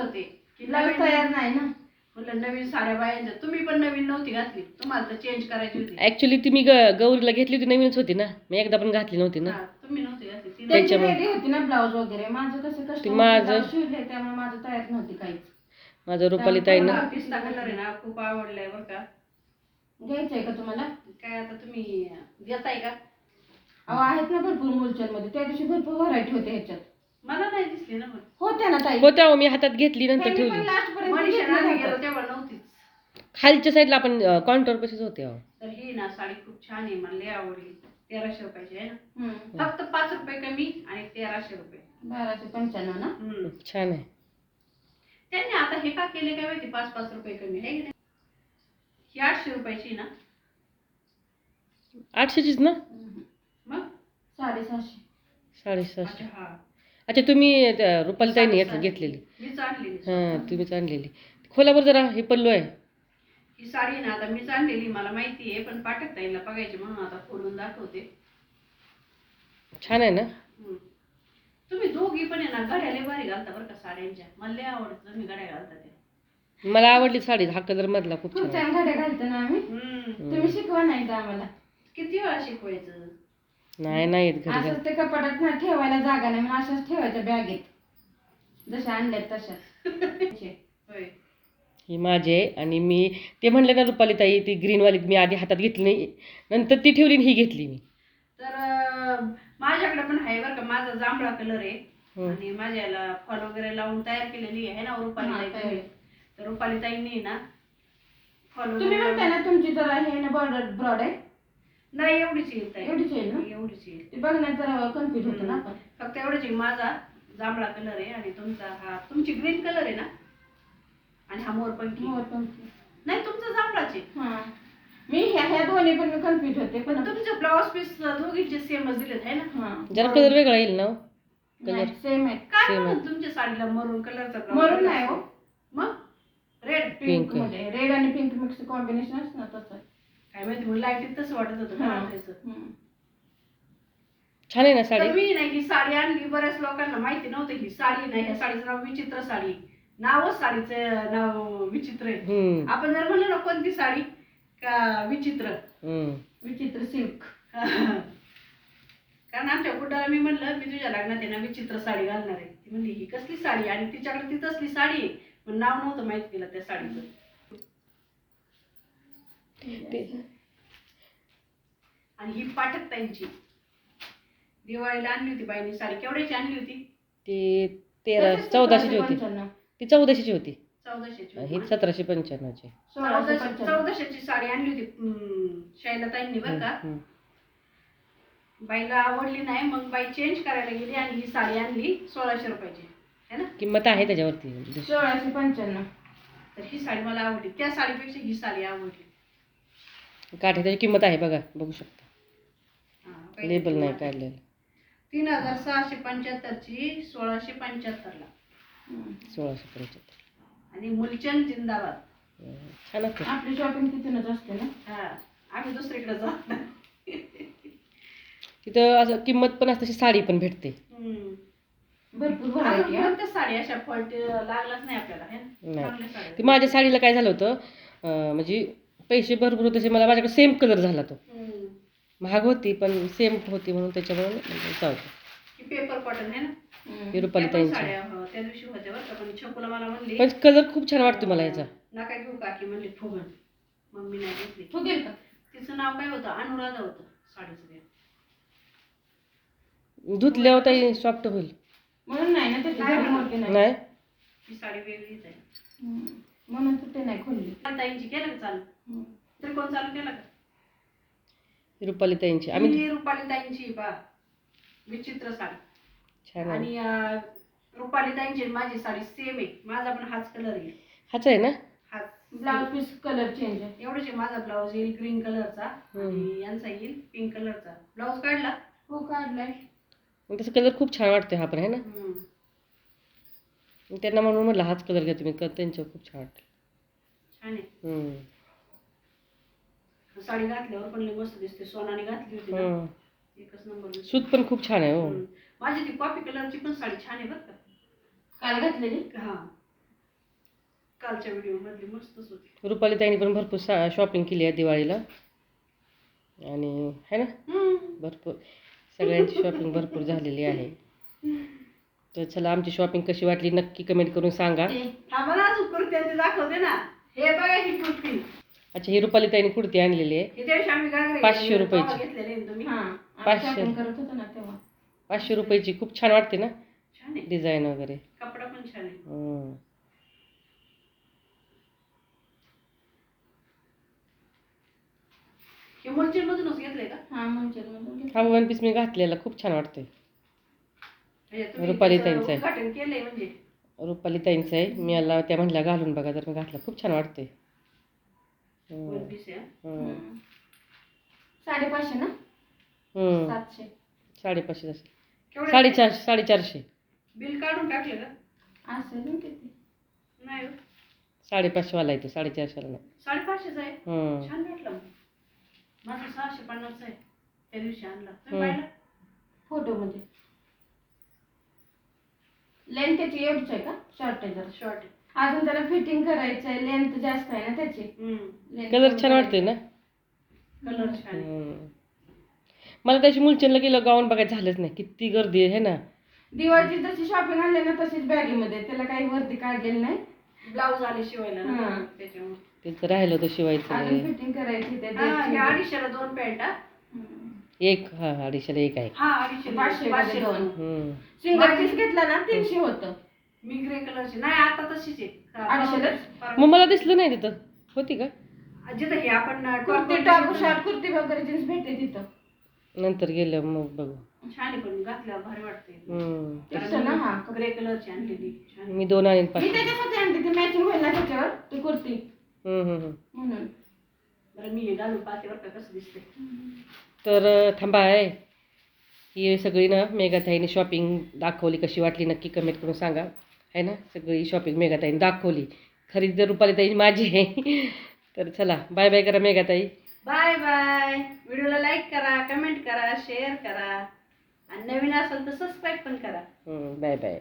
होते. की ब्लाऊज नवीन- तयार नाही ना. म्हणलं नवीन साड्या बायांच्या. तुम्ही पण नवीन नव्हती घातली. तुम्हाला तर चेंज करायची होती. ऍक्च्युली ती मी ग- गौरीला घेतली होती नवीनच होती ना. मी एकदा पण घातली नव्हती ना. हा, तुम्ही नव्हती घातली. ती त्यांची त्याच्यामुळे. होती ना ब्लाऊज वगैरे. माझं कसं ते कष्ट माझं- शिवले त्यामुळे माझं तयार नव्हती काहीच. माझं रुपाली ताई ना मला पिस्ता कलर आहे ना खूप आवडलाय बरं का. घ्यायचंय का तुम्हाला? काय आता तुम्ही देताय का? अहो आहेत ना भरपूर मुलचंदमध्ये त्या दिवशी भरपूर व्हरायटी होते ह्याच्यात. मला नाही दिसली ना पण होत्या ना ताई. होत्या हो, मी हातात घेतली नंतर त्यांनी पण ठेवली. लास्ट पर्यंत मनीषा घेतलं आम्ही नव्हतं. गेलो तेव्हा नव्हतीच. खालच्या साईडला आपण काउंटर पशीच होते अहो. तर ही ना साडी खूप छान आहे मला लय आवडली. तेराशे रुपयाची आहे ना. हम्म. फक्त पाच रुपये कमी आणि तेराशे रुपये. बाराशे पंच्याण्णव ना? हम्म. छान आहे. त्यांनी आता हे का केले काय माहिती? पाच पाच रुपये कमी आहे की नाही? ही आठशे रुपयाची आहे ना? आठशेचीच ना. मग? साडेसहाशे. साडेसहाशे. अच्छा हा. अच्छा तुम्ही त्या रुपाली ताईने घेतली घेतलेली. मीच आणलेली हां तुम्हीच आणलेली खोलावर जरा हे पल्लू आहे. ही साडी ना आता मीच आणलेली मला माहिती आहे पण पाठक ताईला बघायची म्हणून आता खोलून दाखवते. छान आहे ना? हम्म. तुम्ही दोघी पण आहे ना घड्याले भारी घालता बरं का साड्यांच्या. मला लय आवडतं तुम्ही घड्या घालता ते मला आवडली साडी हा कलर मधला खूप छान आहे. घड्या घालतो ना आम्ही? हम्म. तुम्ही शिकवा नाही एकदा आम्हाला. किती वेळा शिकवायचं? नाही नाही येत घरी. असंच ते कपाटात ना ठेवायला जागा नाही मग अशाच ठेवायच्या बॅगेत जशा आणल्यात तशाच होय ही माझी आहे आणि मी ते म्हणले ना रुपाली ताई ती ग्रीनवाली मी आधी हातात घेतली नाही नंतर ती ठेवली आणि ही घेतली मी तर अं, माझ्याकडे पण आहे बरं का माझा जांभळा कलर आहे हम्म. आणि माझ्याला फॉल वगैरे लावून तयार केलेली आहे ना रुपाली हा, ताई तयार. तर रुपाली ताईंनी ना फॉल तुम्ही म्हणताय ना तुमची जरा हे ना बॉर्डर ब्रॉड आहे नाही एवढीच येईल ताई एवढीच येईल ना? एवढीच येईल ते बघण्यात जरा कन्फ्युज होतं ना आपण. फक्त एवढंच आहे माझा जांभळा कलर आहे आणि तुमचा हा तुमची ग्रीन कलर आहे ना? आणि हा मोरपंखी मोर पण नाही तुमचा जांभळाच आहे. हा. मी ह्या ह्या दोन्ही पण कन्फ्युज होते पण पण तुमचे ब्लाऊज पीस दोघींचे सेमच दिलेत आहे ना? हा. जरा कलर वेगळा येईल ना हो. नाही सेम आहे. काय Same म्हणून तुमच्या साडीला मरून कलरचा मरून नाही हो. मग? Red pink. मध्ये. रेड आणि पिंक मिक्स कॉम्बिनेशन असतं ना तसं. माहिती लाईटीत तसं वाटत होतं हा. मला. छान आहे ना तर साडी? मी नाही ही साडी आणली बऱ्याच लोकांना माहिती नव्हतं ही साडी नाही ह्या साडीचं नाव विचित्र साडी. नावच साडीचं नाव विचित्र आहे. हम्म. आपण जर म्हणलं ना कोणती साडी? का विचित्र? हम्म. विचित्र सिल्क. कारण आमच्या कुठाला मी म्हणलं मी तुझ्या लग्नात आहे ना विचित्र साडी घालणार आहे. ती म्हणली ही कसली साडी आणि तिच्याकडे ती तसली साडी आहे. पण नाव नव्हतं माहीत केलं त्या साडीचं. ते- आणि ही पाठक ताईंची. दिवाळीला आणली होती बाईने साडी. केवढ्याची आणली होती? ती तेरा तसंच चौदाशेची होती. ती चौदाशेची होती. चौदाशेची ही होती. सतराशे पंच्याण्णवची. सोळाशे चौदाशे पंच्याण्णव. चौदाशेची साडी आणली होती हम्म, शैला ताईंनी बरं का? हम्म. बाईला आवडली नाही मग बाई चेंज करायला गेली आणि ही साडी आणली सोळाशे रुपयाची. है ना? किंमत आहे त्याच्यावरती. सोळाशे पंच्याण्णव. तर ही साडी मला आवडली. त्या साडीपेक्षा ही साडी आवडली. काठी त्याची किंमत आहे बघा बघू शकता. लेबल नाही. काढलेलं तीन हजार सहाशे पंच्याहत्तरची सोळाशे पंच्याहत्तरला. सोळाशे पंच्याहत्तर आणि मुलचंद जिंदाबाद हम्म. छान असते आपली शॉपिंग तिथूनच असते ना हा आम्ही दुसरीकडे जात नाही. तिथं असं किंमत पण असते तशी साडी पण भेटते हम्म. भरपूर अजून व्हरायटी कोणत्या साडी अशा फॉल्ट लागलाच नाही आपल्याला है ना? नाही. चांगल्या साड्या. ती माझ्या साडीला काय झालं होतं अं, म्हणजे पैसे भरपूर होते तसे मला माझ्याकडे सेम कलर झाला तो हम्म. महाग होती पण सेम होती म्हणून त्याच्यामुळे जाऊ पेपर कॉटन आहे ना? ही रुपाली ताईंची हो, त्या दिवशी होत्या बरं का पण छकुला मला म्हणली पण कलर खूप छान वाटतो मला याचा. नका घेऊ काकी म्हणली फुगन. मम्मी नाही घेतली. फुगेल का? तिचं नाव काय होतं? अनुराधा होतं साडीचं ते. धुतल्यावर ताई सॉफ्ट होईल. म्हणून नाही ना त्याची नाही ही साडी वेगळीच आहे. म्हणून तर ते नाही खोलली. ताईंची केलं का चालू. त्रिकोण चालू केलं का? रुपाली ताईंची आम्ही ही रुपाली ताईंची बा विचित्र साडी. छान आहे. आणि अं, रुपाली ताईंची आणि माझी साडी सेम आहे. माझा पण हाच कलर आहे. हाच आहे ना? हाच. ब्लाउज पीस कलर चेंज आहे. एवढंच आहे. माझा ब्लाऊज येईल ग्रीन कलरचा आणि यांचा येईल पिंक कलरचा ब्लाऊज काढला? हो काढलाय. मग तसं कलर खूप छान वाटते हा पण आहे ना? हम्म. मग त्यांना म्हणून म्हटलं हाच कलर घ्या तुम्ही क- त्यांच्यावर खूप छान वाटते छान आहे. हम्म. साडी घातल्यावर पण लई मस्त दिसते. सोनाने घातली होती ना. एकच नंबर दिसते. सूत पण खूप छान आहे हो. हम्म. माझी ती कॉफी कलरची पण साडी छान आहे बरं का. काल घातलेली हा. कालच्या व्हिडिओ मधली मस्तच होती रुपाली ताईने पण भरपूर सा शॉपिंग केली आहे दिवाळीला. आणि है ना? हम्म. भरपूर. सगळ्यांची शॉपिंग भरपूर झालेली आहे. तर चला आमची शॉपिंग कशी वाटली नक्की कमेंट करून सांगा. थांबा ना अजून कुर्ती आणि ते दाखवते ना. हे बघा ही कुर्ती. अच्छा ही रुपाली ताईने कुर्ती आणलेली आहे हे दिवशी आम्ही घागरे पाचशे घेतलेले, रुपयाची. तेव्हा घेतलेले ना तुम्ही हा पाचशे. शॉपिंग करत होतो ना तेव्हा पाचशे रुपयाची खूप छान वाटते ना छान आहे डिझाईन वगैरे कपडा पण छान आहे हम्म. हे मुलचीर मधूनच घेतले का हा म्हणजे मधून घेतलं. हा वन पीस मी घातलेला खूप छान वाटतंय म्हणजे तुम्ही रुपाली त्याचं ताईंचं आहे. उद्घाटन केलंय म्हणजे रुपाली ताईंचं आहे मी याला त्या म्हटल्या घालून बघा तर मी घातला खूप छान वाटतंय. वन पीस आहे. हा. हम्म. हम्म. साडेपाचशे ना? हम्म. सातशे. साडेपाचशे असेल केवढं साडेचारशे साडेचारशे. बिल काढून टाकलं का? असेल ना किती? नाही हो. साडेपाचशेवाला आहे तो साडेचारशेला नाही. साडेपाचशेच आहे? हम्म. छान भेटलं मग. माझं सहाशे पन्नास आहे. त्या दिवशी आणला. तुम्ही हम्म. पाहिलं? फोटो मध्ये. लेंथ त्याची एवढीच आहे का? शॉर्ट आहे जरा. शॉर्ट अजून त्याला फिटिंग करायचं आहे लेंथ जास्त आहे ना त्याची. Length कलर छान वाटतोय ना? कलर छान आहे. हम्म. मला त्याची मुलचंदला गेलं गाऊन बघायचं झालंच नाही. किती गर्दी आहे ना? दिवाळीची जशी शॉपिंग आणली ना तशीच बॅगीमध्ये. त्याला काही वरती काढलेली नाही. ब्लाऊज आले शिवायला ना हा. त्याच्यामुळे. त्याचं राहिलं होतं शिवायचं. अजून. फिटिंग करायची त्या हा. अडीचशेला दोन पॅन्ट हा. हम्म. एक हा अडीचशेला एक आहे. हा अडीचशे पाचशे पाचशे मध्ये दोन. हम्म. सिंगल पीस घेतला ना तीनशे होतं. मी ग्रे कलरची नाही आता तशीच आहे. मग मला दिसलं नाही तिथं. होती का? जिथं हे आपण कुर्ती टॉप शॉर्ट कुर्ती वगैरे जीन्स भेटते तिथं. नंतर गेलं मग बघू. छान आहे पण घातल्यावर भारी वाटते. हम्म. दिसतं ना? हा ग्रे कलरची आणलेली छान आहे. मी दोन आणीन मी पाचशे त्याच्यासाठी आणते ती मॅचिंग होईल ना त्याच्यावर ती कुर्ती. हम्म, हम्म, हम्म. म्हणून. बरं मी हे घालून पाहते बरं का कसं दिसते तर अं, थांबा आहे ही सगळी ना मेघाताईने शॉपिंग दाखवली कशी वाटली नक्की कमेंट करून सांगा. आहे ना? सगळी शॉपिंग मेघाताईने दाखवली. खरेदी तर रुपाली ताई माझी आहे. तर चला बाय बाय करा मेघाताई. बाय बाय व्हिडिओला लाईक करा कमेंट करा शेअर करा. आणि नवीन असेल तर सबस्क्राईब पण करा. Bye bye